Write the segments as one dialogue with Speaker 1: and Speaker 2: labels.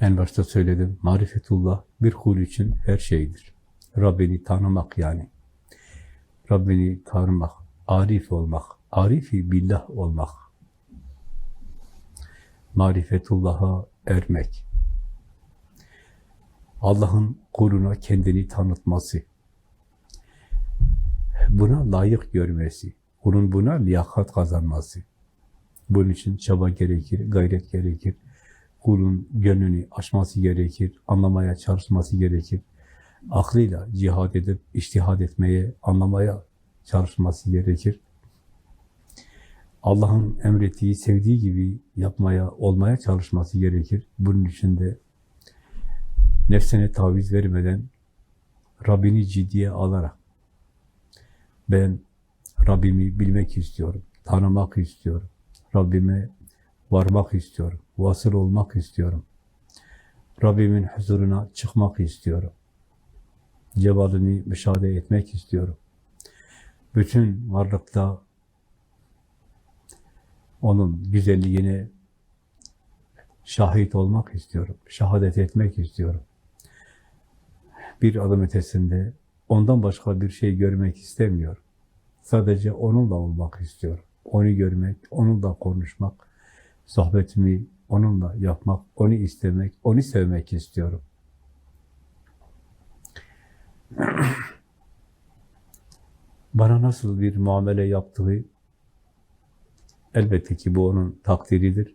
Speaker 1: En başta söyledim, marifetullah bir kul için her şeydir. Rabbini tanımak yani. Rabbini tanımak, arif olmak, arifi billah olmak. Marifetullah'a ermek. Allah'ın kuluna kendini tanıtması. Buna layık görmesi. Kulun buna liyakat kazanması. Bunun için çaba gerekir, gayret gerekir. Kulun gönlünü açması gerekir, anlamaya çalışması gerekir. Aklıyla cihad edip, iştihad etmeye, anlamaya çalışması gerekir. Allah'ın emrettiği, sevdiği gibi yapmaya, olmaya çalışması gerekir. Bunun için de nefsine taviz vermeden, Rabbini ciddiye alarak, ben Rabbimi bilmek istiyorum, tanımak istiyorum, Rabbime varmak istiyorum, vasıl olmak istiyorum, Rabbimin huzuruna çıkmak istiyorum, cemalini müşahede etmek istiyorum. Bütün varlıkta onun güzelliğine şahit olmak istiyorum, şehadet etmek istiyorum. Bir adım ötesinde ondan başka bir şey görmek istemiyorum. Sadece onunla olmak istiyorum. Onu görmek, onunla konuşmak, sohbetimi onunla yapmak, onu istemek, onu sevmek istiyorum. Bana nasıl bir muamele yaptığı elbette ki bu onun takdiridir.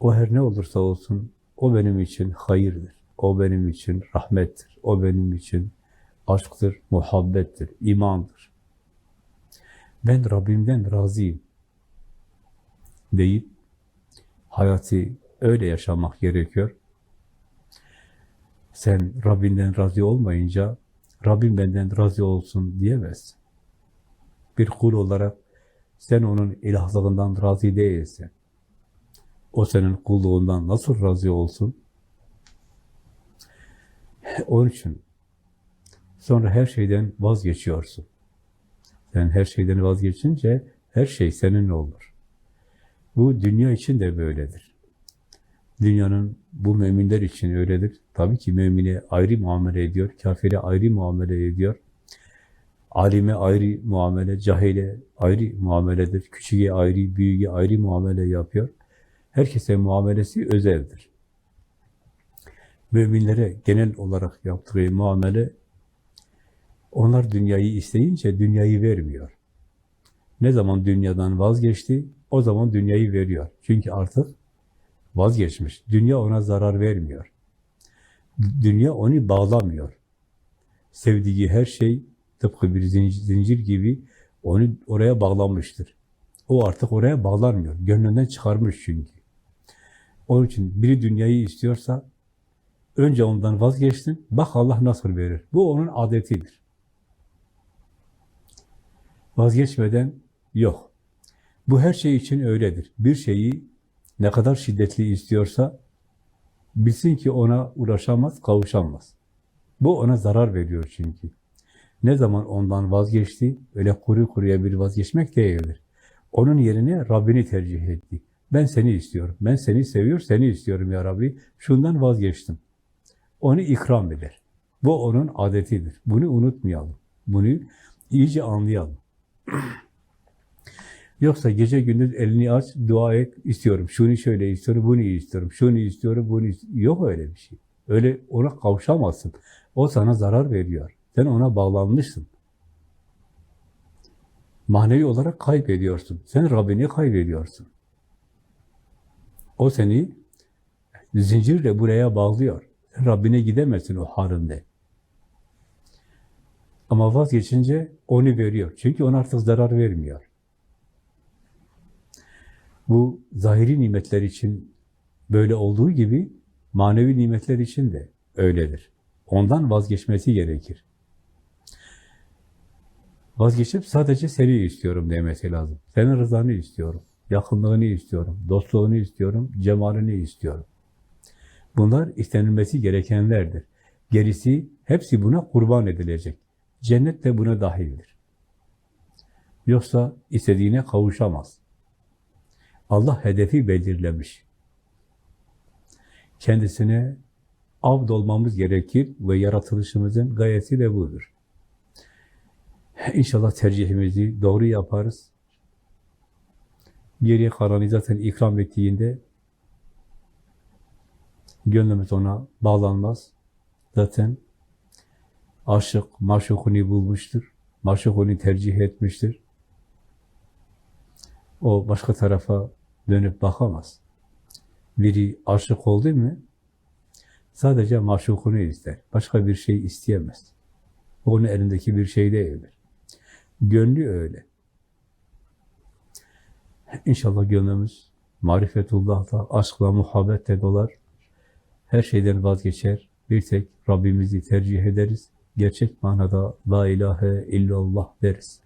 Speaker 1: O her ne olursa olsun o benim için hayırdır. O benim için rahmettir. O benim için aşktır, muhabbettir, imandır. Ben Rabbimden razıyım deyip hayatı öyle yaşamak gerekiyor. Sen Rabbinden razı olmayınca Rabbim benden razı olsun diyemezsin. Bir kul olarak sen onun ilahlığından razı değilsin. O senin kulluğundan nasıl razı olsun? Onun için sonra her şeyden vazgeçiyorsun. Sen her şeyden vazgeçince her şey senin olur. Bu dünya için de böyledir. Dünyanın bu müminler için öyledir. Tabii ki mümine ayrı muamele ediyor, kafire ayrı muamele ediyor. Alime ayrı muamele, cahile ayrı muameledir. Küçüğe ayrı, büyüğe ayrı muamele yapıyor. Herkese muamelesi özeldir. Müminlere genel olarak yaptığı muamele, onlar dünyayı isteyince dünyayı vermiyor. Ne zaman dünyadan vazgeçti, o zaman dünyayı veriyor. Çünkü artık vazgeçmiş. Dünya ona zarar vermiyor. Dünya onu bağlamıyor. Sevdiği her şey tıpkı bir zincir gibi onu oraya bağlanmıştır. O artık oraya bağlanmıyor. Gönlünden çıkarmış çünkü. Onun için biri dünyayı istiyorsa önce ondan vazgeçtin. Bak Allah nasıl verir. Bu onun adetidir. Vazgeçmeden yok. Bu her şey için öyledir. Bir şeyi ne kadar şiddetli istiyorsa bilsin ki ona ulaşamaz, kavuşamaz. Bu ona zarar veriyor çünkü. Ne zaman ondan vazgeçti, öyle kuru kuruya bir vazgeçmek değildir. Onun yerine Rabbini tercih etti. Ben seni istiyorum, ben seni seviyor, seni istiyorum ya Rabbi. Şundan vazgeçtim. Onu ikram eder. Bu onun adetidir. Bunu unutmayalım. Bunu iyice anlayalım. Yoksa gece gündüz elini aç, dua et, istiyorum. Şunu şöyle istiyorum, bunu istiyorum. Şunu istiyorum, bunu istiyorum. Yok öyle bir şey. Öyle ona kavuşamazsın. O sana zarar veriyor. Sen ona bağlanmışsın. Manevi olarak kaybediyorsun. Sen Rabbini kaybediyorsun. O seni zincirle buraya bağlıyor. Rabbine gidemezsin o halinde. Ama vazgeçince onu veriyor. Çünkü ona artık zarar vermiyor. Bu zahiri nimetler için böyle olduğu gibi manevi nimetler için de öyledir. Ondan vazgeçmesi gerekir. Vazgeçip sadece seni istiyorum demesi lazım. Senin rızanı istiyorum, yakınlığını istiyorum, dostluğunu istiyorum, cemalini istiyorum. Bunlar istenilmesi gerekenlerdir. Gerisi, hepsi buna kurban edilecek. Cennet de buna dahildir. Yoksa istediğine kavuşamaz. Allah hedefi belirlemiş. kendisine abd olmamız gerekir ve yaratılışımızın gayesi de budur. İnşallah tercihimizi doğru yaparız. Geriye kalanı zaten ikram ettiğinde gönlümüz ona bağlanmaz. Zaten aşık maşukunu bulmuştur. Maşuk onu tercih etmiştir. O başka tarafa dönüp bakamaz. Biri aşık oldu mu sadece maşukunu ister. Başka bir şey isteyemez. Onun elindeki bir şey değildir. Gönlü öyle. İnşallah gönlümüz marifetullah'ta, aşkla, muhabbetle dolar. Her şeyden vazgeçer. Bir tek Rabbimizi tercih ederiz. Gerçek manada La ilahe illallah deriz.